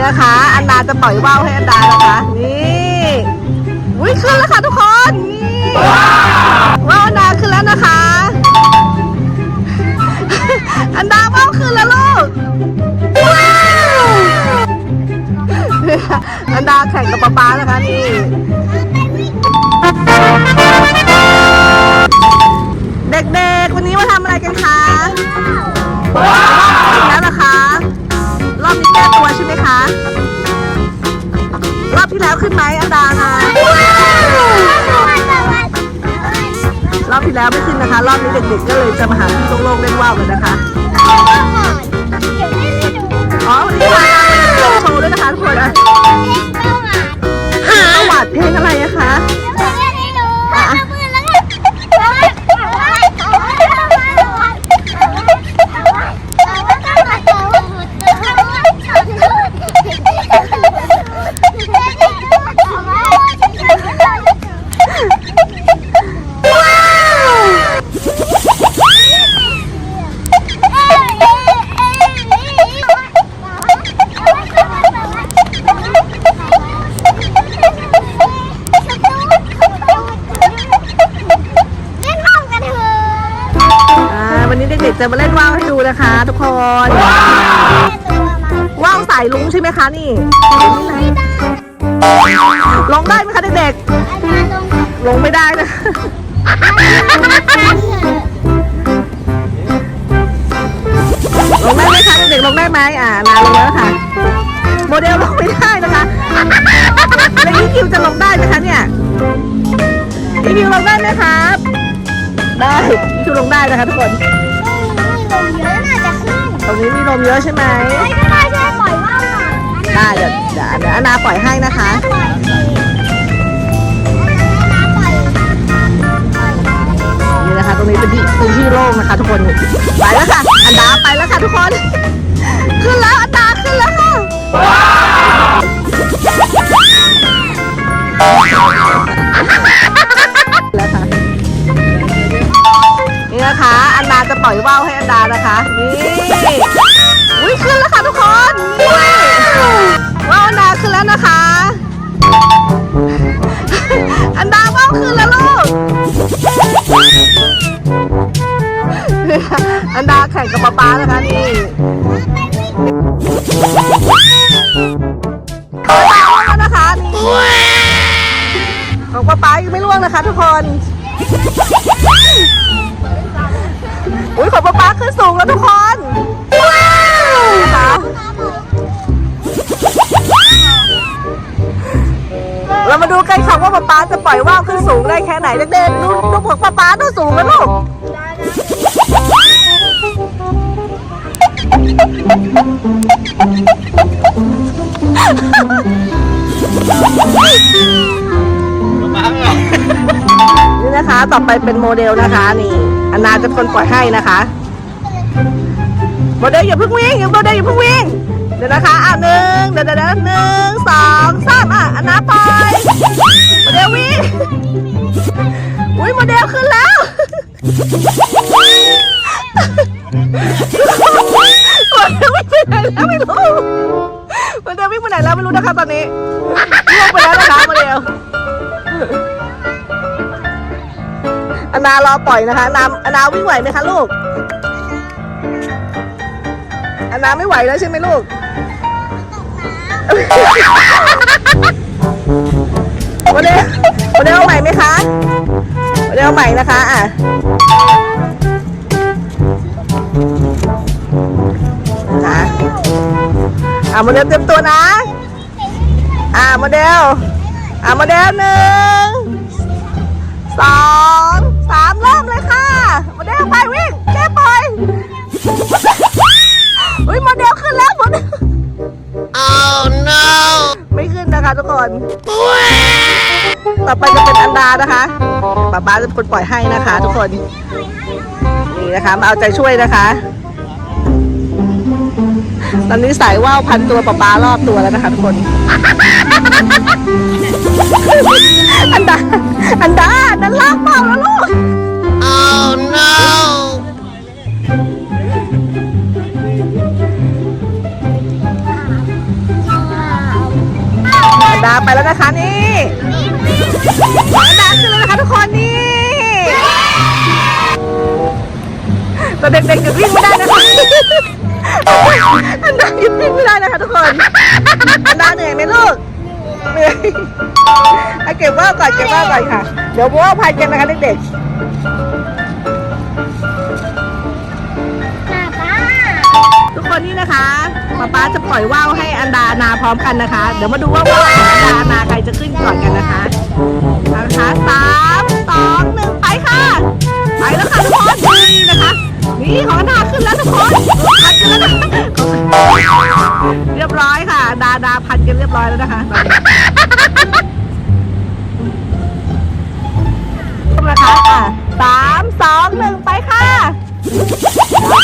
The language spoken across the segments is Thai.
นี่นะคะ อันดาจะปล่อยว่าวให้อันดานะคะ นี่อุ้ยขึ้นแล้วค่ะทุกคนนี่ว่าวอันดาขึ้นแล้วนะคะ อันดาว่าวขึ้นแล้วลูกว้าวอันดาแข่งกับป๊าป๊านะคะนี่เด็กๆวันนี้มาทำอะไรกันคะ แล้วขึ้นไหมอันดาคะรอบที่แล้วไม่ขึ้นนะคะ รอบนี้เด็กๆก็เลยจะมาหาที่โล่งๆเล่นว่าวกันนะคะอ๋อวันนี้มาโชว์ด้วยนะคะทุกคนนะประวัติเพลงอะไรอะคะ นะคะ ทุกคนว่าวสายลุงใช่ไหมคะนี่ลงได้ไหมคะเด็กๆลงไม่ได้นะลงได้ไหมคะเด็กๆลงได้ไหมอ่านาลงแล้วค่ะ โมเดลลงไม่ได้นะคะแล้วอีคิวจะลงได้ไหมคะเนี่ยอีคิวลงได้ไหมครับได้อีคิวลงได้นะคะทุกคนต รงนี้มีลมเยอะใช่ไหมได้เดี๋ยวเดี๋ยวเดี๋ยวอานาปล่อยให้นะคะนี่นะคะ ตรงนี้เป็นที่พื้นที่โล่งนะคะ ทุกคน ไปแล้วค่ะ อันดาไปแล้วค่ะทุกคน ขึ้นแล้วอันดา ข่งกับป๊าป๊านะคะนี่ป๊าล่วงแล้วนะคะนี่ของป๊าป๊ายังไม่ล่วงนะคะ ทุกคนอุ้ยของป๊าป๊าขึ้นสูงแล้วทุกคนว้าวนะคะเรามาดูกันค่ะว่าป๊าป๊าจะปล่อยว่าวขึ้นสูงได้แค่ไหนเด็กๆดูดูของป๊าป๊าดูสูงนะลูก นี่นะคะ ต่อไปเป็นโมเดลนะคะนี่อันนาจะเป็นคนปล่อยให้นะคะ โมเดลอย่าเพิ่งวิ่งอย่าโมเดลอย่าเพิ่งวิ่งเดี๋ยวนะคะอะหนึ่งเดี๋ยวเดี๋ยวเดี๋ยวหนึ่งสองสามอะอันนา อานารอปล่อยนะคะอนาอนาวิ่งไหวไหมคะลูกอนาไม่ไหวแล้วใช่ไหมลูกโมเดลโมเดลเอาใหม่ไหมคะโมเดลเอาใหม่นะคะ อะนะคะอะโมเดลเตรียมตัวนะ อะโมเดล อะโมเดลหนึ่งสอง สามเริ่มเลยค่ะโมเดลไปวิ่งเจ๊ปล่อยอุ้ยโมเดลขึ้นแล้วโมเดล oh no ไม่ขึ้นนะคะทุกคน ต่อไปจะเป็นอันดานะคะป๊าป๊าจะเป็นคนปล่อยให้นะคะทุกคน นี่นะคะมาเอาใจช่วยนะคะ ตอนนี้สายว่าวพันตัวป๊าป๊ารอบตัวแล้วนะคะทุกคน อันดา อันดาอันนั้นลากเปล่าแล้วลูก oh no นดาไปแล้วนะคะนี่อันดาขึ้นแล้วนะคะทุกคนนี่แต่เด็กๆหยุดวิ่งไม่ได้นะคะอันดาหยุดวิ่งไม่ได้นะคะทุกคน อันดาเหนื่อยไหมลูก เหนื่อยเอาเก็บว่าวก่อนเก็บว่าวก่อนค่ะ เดี๋ยวว่าวพันกันนะคะเด็กๆทุกคนนี่นะคะป๊าป๊าจะปล่อยว่าวให้อันดานาพร้อมกันนะคะ เดี๋ยวมาดูว่าว่าวของอันดานาใครจะขึ้นก่อนกันนะคะเอานะคะสามสองหนึ่งไปค่ะ ไปแล้วค่ะทุกคนนี่นะคะ นี่ของอันดาขึ้นแล้วทุกคนพันกันแล้วนะคะเรียบร้อยค่ะ ดาดาพันกันเรียบร้อยแล้วนะคะตอนนี้นะคะอะสามสองหนึ่งไปค่ะ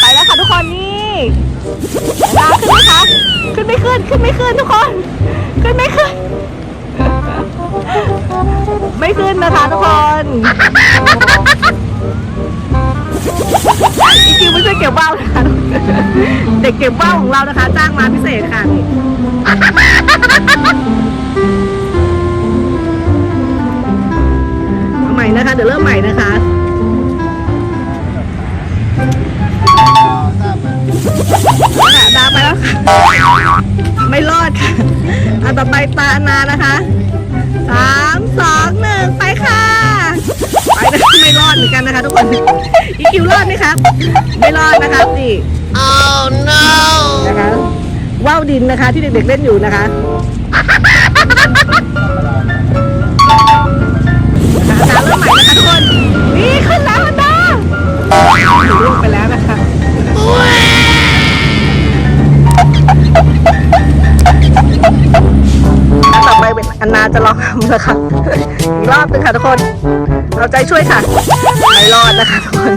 ไปแล้วค่ะทุกคนนี่ดาขึ้นไหมคะ ขึ้นไม่ขึ้น ขึ้นไม่ขึ้นทุกคน ขึ้นไม่ขึ้น ไม่ขึ้นนะคะทุกคน ไม่ช่วยเก็บว่าวนะคะเด็กเก็บว่าวของเรานะคะ จ้างมาพิเศษค่ะนี่เอาใหม่นะคะ เดี๋ยวเริ่มใหม่นะคะค่ะดาไปแล้วค่ะไม่รอดค่ะอันต่อไปตานานะคะสามสองหนึ่งไปค่ะ ไปนะคะไม่รอดเหมือนกันนะคะทุกคนอีคิวรอดไหมครับ ไม่รอดนะคะนี่ oh no นะคะว่าวดินนะคะ ที่เด็กๆเล่นอยู่นะคะนะคะเริ่มใหม่นะคะทุกคน นี่ขึ้นแล้วอันดาลงไปแล้วนะคะต่อไปเป็นอันนาจะลองทำนะคะอีกรอบหนึงค่ะทุกคน เอาใจช่วยค่ะไม่รอดนะคะทุกคน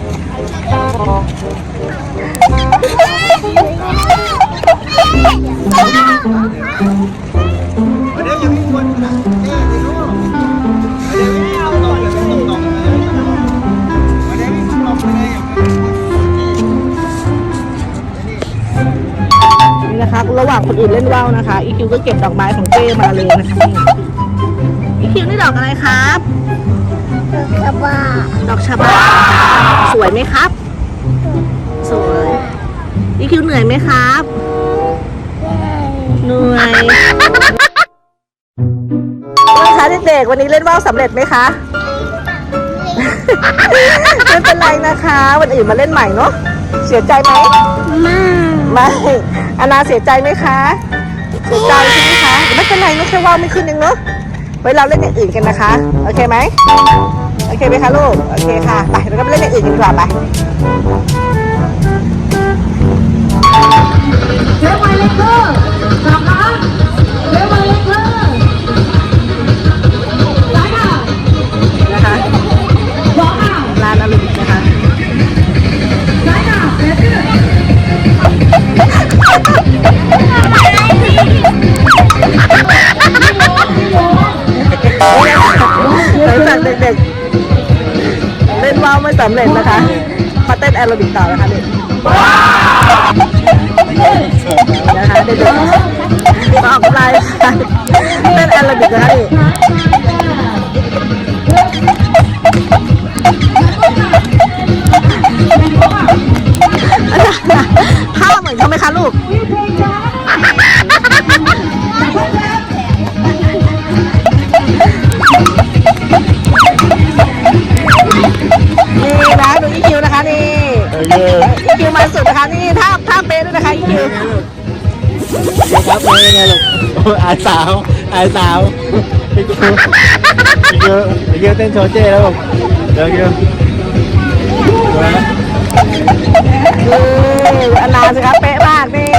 เระหว่างคนอื่นเล่นว่าวนะคะอีคิวก็เก็บดอกไม้ของเจ้มาเลยนะคะนี่อีคิวนี่ดอกอะไรครับกระบะดอกชะบาสวยไหมครับ สวยอีคิวเหนื่อยไหมครับเหนื่อยนะคะเด็กๆวันนี้เล่นว่าวสำเร็จไหมคะไม่เป็นไรนะคะ วันอื่นมาเล่นใหม่เนาะเสียใจไหมมาก ไม่อานาเสียใจไหมคะเสียใจใช่ไหมคะไม่เป็นไรนะแค่ว่าวไม่ขึ้นเองเนาะไว้เราเล่นอย่างอื่นกันนะคะ โอเคไหมโอเคไหมคะลูก โอเคค่ะ ไปเราก็ไปเล่นอย่างอื่นกันดีกว่าไปเล่นไปเล็กเกอ สำเร็จนะคะมาเต้นแอโรบิกต่อนะคะนี่นะคะเด็กๆมาออกกำลังกายเต้นแอโรบิกนะคะนี่ท่าเหมือนเขาไหมคะลูกายสาวอายสาวพี่กูพี่กูพี่กูเต้นโชว์เจ้แล้วผมเดี๋ยวเดี๋ยวนี่อันนาสิครับเป๊ะมากนี่